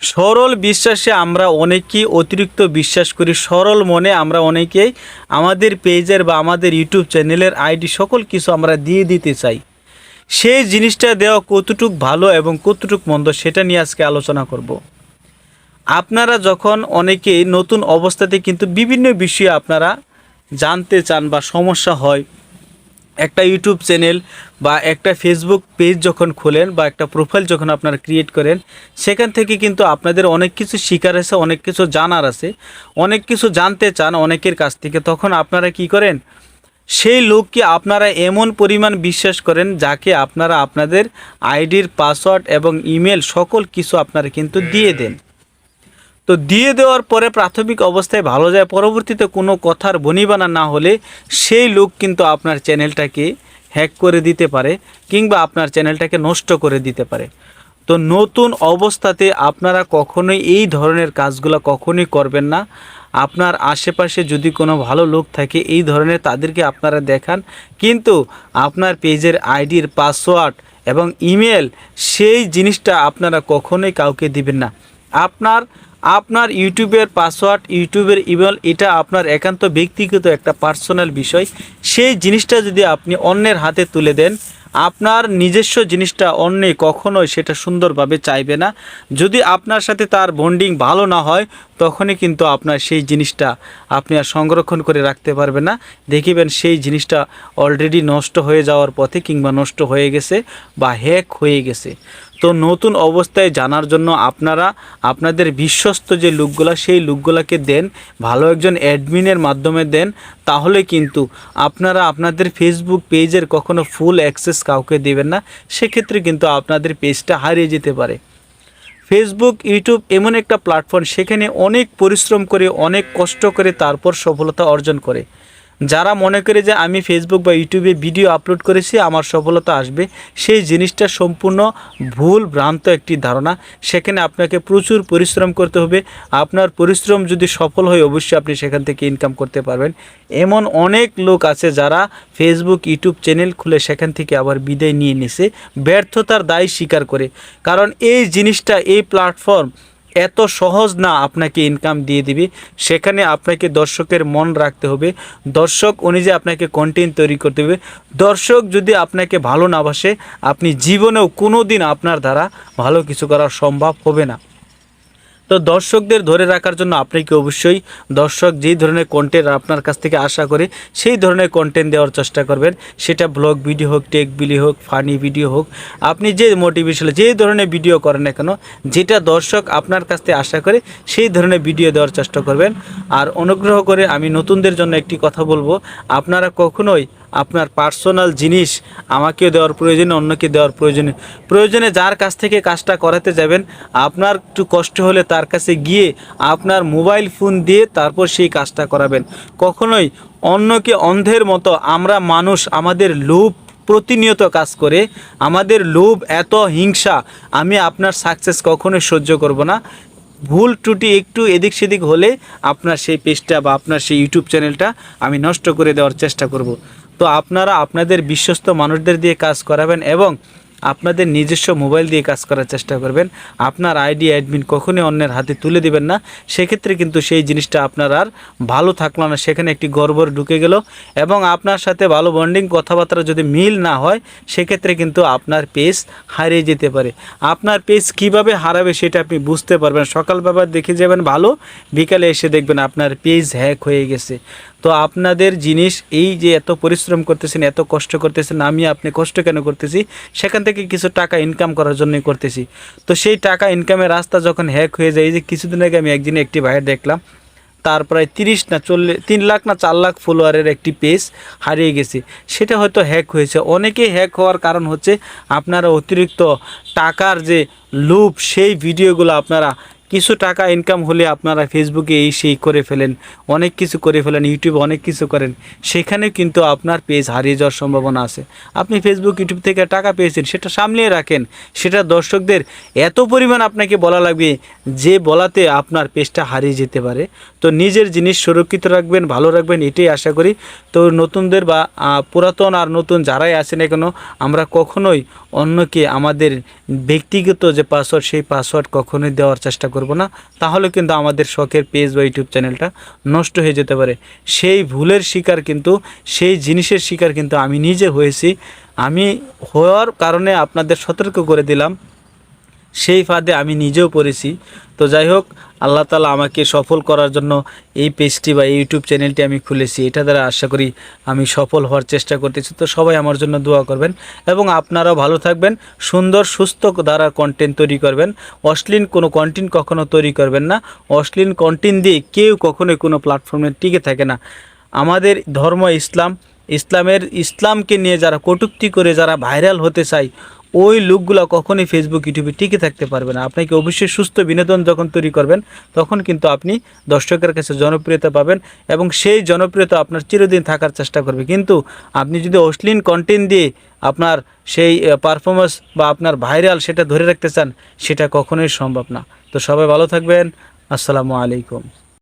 সরল বিশ্বাসে আমরা অনেকেই অতিরিক্ত বিশ্বাস করি। সরল মনে আমরা অনেকেই আমাদের পেজের বা আমাদের ইউটিউব চ্যানেলের আইডি সকল কিছু আমরা দিয়ে দিতে চাই। সেই জিনিসটা দেওয়া কতটুক ভালো এবং কতটুক মন্দ সেটা নিয়ে আজকে আলোচনা করব। আপনারা যখন অনেকেই নতুন অবস্থাতে কিন্তু বিভিন্ন বিষয়ে আপনারা জানতে চান বা সমস্যা হয় একটা ইউটিউব চ্যানেল বা একটা ফেসবুক পেজ যখন খোলেন বা একটা প্রোফাইল যখন আপনারা ক্রিয়েট করেন, সেখান থেকে কিন্তু আপনাদের অনেক কিছু শিকার আছে, অনেক কিছু জানার আছে। অনেক কিছু জানতে চান অনেকের কাছ থেকে। তখন আপনারা কি করেন? সেই লোককে আপনারা এমন পরিমাণ বিশ্বাস করেন যাকে আপনারা আপনাদের আইডির পাসওয়ার্ড এবং ইমেল সকল কিছু আপনারা কিন্তু দিয়ে দেন। তো দিয়ে দেওয়ার পরে প্রাথমিক অবস্থায় ভালো যায়, পরবর্তীতে কোনো কথার বনিবানা না হলে সেই লোক কিন্তু আপনার চ্যানেলটাকে হ্যাক করে দিতে পারে কিংবা আপনার চ্যানেলটাকে নষ্ট করে দিতে পারে। তো নতুন অবস্থাতে আপনারা কখনোই এই ধরনের কাজগুলো কখনোই করবেন না। আপনার আশেপাশে যদি কোনো ভালো লোক থাকে, এই ধরনের তাদেরকে আপনারা দেখান। কিন্তু আপনার পেজের আইডির পাসওয়ার্ড এবং ইমেল, সেই জিনিসটা আপনারা কখনোই কাউকে দিবেন না। আপনার আপনার ইউটিউবের পাসওয়ার্ড, ইউটিউবের ইমেল, এটা আপনার একান্ত ব্যক্তিগত একটা পার্সোনাল বিষয়। সেই জিনিসটা যদি আপনি অন্যের হাতে তুলে দেন, আপনার নিজস্ব জিনিসটা অন্যে কখনোই সেটা সুন্দরভাবে চাইবে না। যদি আপনার সাথে তার বন্ডিং ভালো না হয়, তখনই কিন্তু আপনার সেই জিনিসটা আপনি আর সংরক্ষণ করে রাখতে পারবে না। দেখিবেন সেই জিনিসটা অলরেডি নষ্ট হয়ে যাওয়ার পথে কিংবা নষ্ট হয়ে গেছে বা হ্যাক হয়ে গেছে। তো নতুন অবস্থায় জানার জন্য আপনারা, আপনাদের বিশ্বস্ত যে লুকগুলা, সেই লুকগুলাকে দেন, ভালো একজন অ্যাডমিনের মাধ্যমে দেন, তাহলে কিন্তু আপনারা আপনাদের ফেসবুক পেজের কখনো ফুল অ্যাক্সেস কাউকে দেবেন না, সেক্ষেত্রে কিন্তু আপনাদের পেজটা হারিয়ে যেতে পারে। ফেসবুক ইউটিউব এমন একটা প্ল্যাটফর্ম সেখানে অনেক পরিশ্রম করে, অনেক কষ্ট করে, তারপর সফলতা অর্জন করে। যারা মনে করে যে আমি ফেসবুক বা ইউটিউবে ভিডিও আপলোড করেছি, আমার সফলতা আসবে, সেই জিনিসটা সম্পূর্ণ ভুল, ভ্রান্ত একটি ধারণা। সেখানে আপনাকে প্রচুর পরিশ্রম করতে হবে। আপনার পরিশ্রম যদি সফল হয়, অবশ্যই আপনি সেখান থেকে ইনকাম করতে পারবেন। এমন অনেক লোক আছে যারা ফেসবুক ইউটিউব চ্যানেল খুলে সেখান থেকে আবার বিদায় নিয়ে নিছে, ব্যর্থতার দায় স্বীকার করে। কারণ এই জিনিসটা, এই প্ল্যাটফর্ম এত সহজ না আপনাকে ইনকাম দিয়ে দিবে। সেখানে আপনাকে দর্শকের মন রাখতে হবে। দর্শক অনুযায়ী আপনাকে কন্টেন্ট তৈরি করতে হবে দর্শক যদি আপনাকে ভালো না বাসে, আপনি জীবনেও কোনো দিন আপনার দ্বারা ভালো কিছু করা সম্ভব হবে না। তো দর্শকদের ধরে রাখার জন্য আপনাকে অবশ্যই দর্শক যেই ধরনের কন্টেন্ট আপনার কাছ থেকে আশা করে সেই ধরনের কন্টেন্ট দেওয়ার চেষ্টা করবেন। সেটা ব্লগ ভিডিও হোক টেক ভিডিও হোক ফানি ভিডিও হোক, আপনি যে মোটিভেশন যে ধরনের ভিডিও করেন না কেন, যেটা দর্শক আপনার কাছ থেকে আশা করে সেই ধরনের ভিডিও দেওয়ার চেষ্টা করবেন। আর অনুগ্রহ করে আমি নতুনদের জন্য একটি কথা বলব, আপনারা কখনোই আপনার পার্সোনাল জিনিস আমাকেও দেওয়ার প্রয়োজনে, অন্যকে দেওয়ার প্রয়োজনে। প্রয়োজনে যার কাছ থেকে কাজটা করাতে যাবেন, আপনার একটু কষ্ট হলে তার কাছে গিয়ে আপনার মোবাইল ফোন দিয়ে তারপর সেই কাজটা করাবেন। কখনোই অন্যকে অন্ধের মতো আমরা মানুষ, আমাদের লোভ প্রতিনিয়ত কাজ করে, আমাদের লোভ, এত হিংসা, আমি আপনার সাকসেস কখনোই সহ্য করব না। ভুল ত্রুটি একটু এদিক সেদিক হলে আপনার সেই পেজটা বা আপনার সেই ইউটিউব চ্যানেলটা আমি নষ্ট করে দেওয়ার চেষ্টা করব। তো আপনারা আপনাদের বিশ্বস্ত মানুষদের দিয়ে কাজ করাবেন এবং আপনাদের নিজস্ব মোবাইল দিয়ে কাজ করার চেষ্টা করবেন। আপনার আইডি অ্যাডমিন কখনোই অন্যের হাতে তুলে দিবেন না। সেক্ষেত্রে কিন্তু সেই জিনিসটা আপনার আর ভালো থাকল না। সেখানে একটি গর্বর ঢুকে গেল এবং আপনার সাথে ভালো বন্ডিং, কথাবার্তা যদি মিল না হয়, সেক্ষেত্রে কিন্তু আপনার পেজ হারিয়ে যেতে পারে। আপনার পেজ কীভাবে হারাবে সেটা আপনি বুঝতে পারবেন সকালবেলা দেখে যাবেন ভালো, বিকালে এসে দেখবেন আপনার পেজ হ্যাক হয়ে গেছে। তো আপনাদের জিনিস এই যে এত পরিশ্রম করতেছেন, এত কষ্ট করতেছেন, আমি আপনি কষ্ট কেন করতেছি? সেখান থেকে কিছু টাকা ইনকাম করার জন্যই করতেছি। তো সেই টাকা ইনকামের রাস্তা যখন হ্যাক হয়ে যায় যে কিছুদিন আগে আমি একদিনে একটি ভাইয়ের দেখলাম, তার প্রায় তিরিশ না চল্লিশ, তিন লাখ না চার লাখ ফলোয়ারের একটি পেজ হারিয়ে গেছে। সেটা হয়তো হ্যাক হয়েছে। অনেকেই হ্যাক হওয়ার কারণ হচ্ছে, আপনারা অতিরিক্ত টাকার যে লুপ সেই ভিডিওগুলো আপনারা কিছু টাকা ইনকাম হলে আপনারা ফেসবুকে এই সেই করে ফেলেন, অনেক কিছু করে ফেলেন ইউটিউবে অনেক কিছু করেন সেখানে কিন্তু আপনার পেজ হারিয়ে যাওয়ার সম্ভাবনা আছে। আপনি ফেসবুক ইউটিউব থেকে টাকা পেয়েছেন, সেটা সামলিয়ে রাখেন, সেটা দর্শকদের এত পরিমাণ আপনাকে বলা লাগবে যে বলাতে আপনার পেজটা হারিয়ে যেতে পারে। তো নিজের জিনিস সুরক্ষিত রাখবেন, ভালো রাখবেন, এটাই আশা করি। তো নতুনদের বা পুরাতন আর নতুন যারাই আছেন এখনও আমরা কখনোই অন্যকে আমাদের ব্যক্তিগত যে পাসওয়ার্ড সেই পাসওয়ার্ড কখনোই দেওয়ার চেষ্টা করব না, তাহলে কিন্তু আমাদের শখের পেজ বা ইউটিউব চ্যানেলটা নষ্ট হয়ে যেতে পারে। সেই ভুলের শিকার কিন্তু, সেই জিনিসের শিকার কিন্তু আমি নিজে হয়েছি। আমি হওয়ার কারণে আপনাদের সতর্ক করে দিলাম। সেই ফাঁদে আমি নিজেও পড়েছি। তো যাই হোক আল্লাহ তালা আমাকে সফল করার জন্য এই পেজটি বা ইউটিউব চ্যানেলটি আমি খুলেছি। এটা দ্বারা আশা করি আমি সফল হওয়ার চেষ্টা করতেছি। তো সবাই আমার জন্য দোয়া করবেন এবং আপনারাও ভালো থাকবেন, সুন্দর, সুস্থ দ্বারা কন্টেন্ট তৈরি করবেন। অশ্লীল কোনো কন্টেন্ট কখনো তৈরি করবেন না। অশ্লীল কন্টেন্ট দিয়ে কেউ কখনোই কোনো প্ল্যাটফর্মে টিকে থাকে না। আমাদের ধর্ম ইসলাম ইসলামের ইসলামকে নিয়ে যারা কটূক্তি করে যারা ভাইরাল হতে চায়, ওই লোকগুলো কখনই ফেসবুক ইউটিউবে টিকে থাকতে পারবে না। আপনাকে অবশ্যই সুস্থ বিনোদন যখন তৈরি করবেন, তখন কিন্তু আপনি দর্শকের কাছে জনপ্রিয়তা পাবেন এবং সেই জনপ্রিয়তা আপনার চিরদিন থাকার চেষ্টা করবে। কিন্তু আপনি যদি অশ্লীল কন্টেন্ট দিয়ে আপনার সেই পারফরমেন্স বা আপনার ভাইরাল সেটা ধরে রাখতে চান, সেটা কখনোই সম্ভব না। তো সবাই ভালো থাকবেন। আসসালামু আলাইকুম।